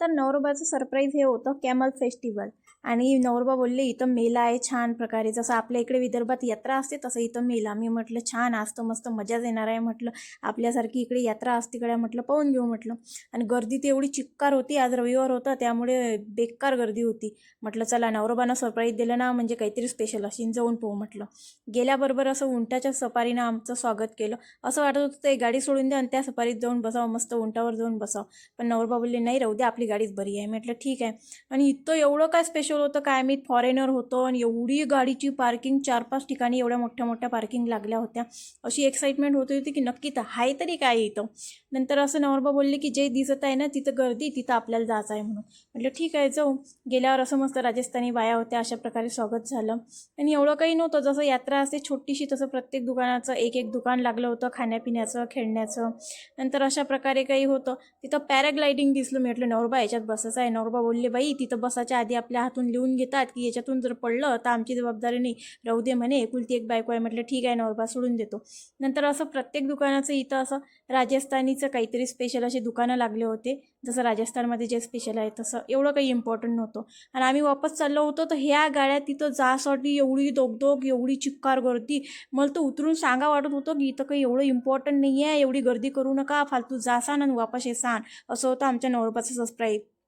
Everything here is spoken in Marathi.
तर नवरोबाचं सरप्राईज हे होतं कॅमल फेस्टिवल आणि नवरोबा बोलले इथं मेला आहे छान प्रकारे. जसं आपल्या इकडे विदर्भात यात्रा असते तसं इथं मेला. मी म्हटलं छान आज तर मस्त मजाच येणार आहे. म्हटलं आपल्यासारखी इकडे यात्रा असते इकडे म्हटलं पाहून घेऊ. म्हटलं आणि गर्दी ती एवढी चिक्कार होती आज रविवार होता त्यामुळे बेकार गर्दी होती. म्हटलं चला नवरोबानं सरप्राईज दिलं ना म्हणजे काहीतरी स्पेशल अशी जाऊन पाहू. म्हटलं गेल्याबरोबर असं उंटाच्या सफारीनं आमचं स्वागत केलं. असं वाटत होतं ते गाडी सोडून द्या आणि त्या सफारीत जाऊन बसावं मस्त उंटावर जाऊन बसावं. पण नवरोबा बोलले नाही राहू द्या आपली गाडीच बरी आहे. म्हटलं ठीक आहे. आणि इथं एवढं काय स्पेशल होतं? काय मी फॉरेनर होतो आणि एवढी गाडीची पार्किंग चार पाच ठिकाणी एवढ्या मोठ्या मोठ्या पार्किंग लागल्या होत्या. अशी एक्साइटमेंट होत होती की नक्की तर आहे तरी काय इथं? नंतर असं नवरबा बोलले की जे दिसत आहे ना तिथं गर्दी तिथं आपल्याला जायचं आहे म्हणून. म्हटलं ठीक आहे जाऊ. गेल्यावर असं मस्त राजस्थानी बाया होत्या अशा प्रकारे स्वागत झालं. आणि एवढं काही नव्हतं. जसं यात्रा असते छोटीशी तसं प्रत्येक दुकानाचं एक एक दुकान लागलं होतं खाण्यापिण्याचं खेळण्याचं. नंतर अशा प्रकारे काही होतं. तिथं पॅराग्लायडिंग दिसलं म्हटलं नवरबा याच्यात बसायचं आहे. नवरबा बोलले बाई तिथं बसायच्या आधी आपल्या हातून लिहून घेतात की याच्यातून जर पडलं तर आमची जबाबदारी नाही. राहू दे म्हणे एकुलती एक बायको आहे. म्हटलं ठीक आहे नवरबा सोडून देतो. नंतर असं प्रत्येक दुकानाचं इथं असं राजस्थानीचं काहीतरी स्पेशल असे दुकानं लागले होते. जसं राजस्थानमध्ये जे स्पेशल आहे तसं. एवढं काही इम्पॉर्टंट नव्हतं. आणि आम्ही वापस चाललो होतो तर ह्या गाड्या तिथं जासाठी एवढी दोगदोग एवढी चिक्कार गर्दी. मला तर उतरून सांगा वाटत होतं की इथं काही एवढं इम्पॉर्टंट नाही आहे एवढी गर्दी करू नका फालतू जासान आणि वापस येसान. असं होतं आमच्या नवरबाचं सबस्क्राईब Right